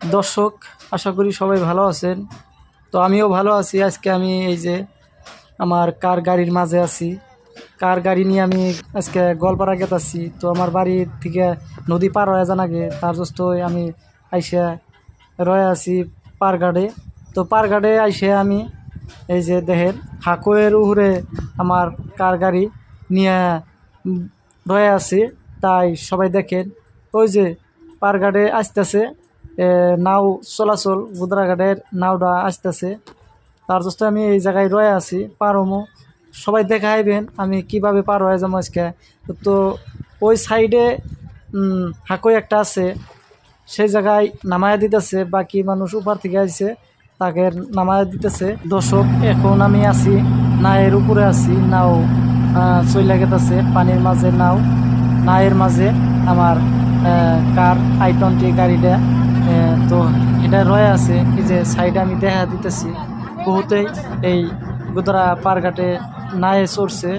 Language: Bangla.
দর্শক, আশা করি সবাই ভালো আছেন। তো আমিও ভালো আছি। আজকে আমি এই যে আমার কার গাড়ির মাঝে আছি। কার গাড়ি নিয়ে আমি আজকে গোয়ালপাড়া গেতাছি। তো আমার বাড়ি থেকে নদী পার হয়ে যান আগে তার জন্য আমি আইসা রয়ে আছি পারঘাটে। তো পারঘাটে আইসে আমি এই যে দেখেন, হাকুয়ের উহরে আমার কার গাড়ি নিয়ে রয়ে আছি। তাই সবাই দেখেন, ওই যে পারঘাটে আসতেছে। নাও চলাচল, গুদরাঘাটের নাওটা আসতেছে। তার জন্য আমি এই জায়গায় রয়ে আছি, পারমো। সবাই দেখাইবেন আমি কীভাবে পার হয়ে যাব আজকে। তো ওই সাইডে হাকই একটা আছে। সেই জায়গায় নামায়া দিতেছে, বাকি মানুষ উপর থেকে আসছে তাকে নামায়া দিতেছে। দর্শক, এখন আমি আছি, নায়ের উপরে আছি, নাও চলে গেতেছে, পানির মাঝে নাও। নায়ের মাঝে আমার কার আই টোয়েন্টি গাড়িটা। তো এটা রয়ে আছে এই যে সাইডে আমি দেখা দিতেছি। বহুতেই এই গোদরা পারঘাটে নায়ে চড়ছে।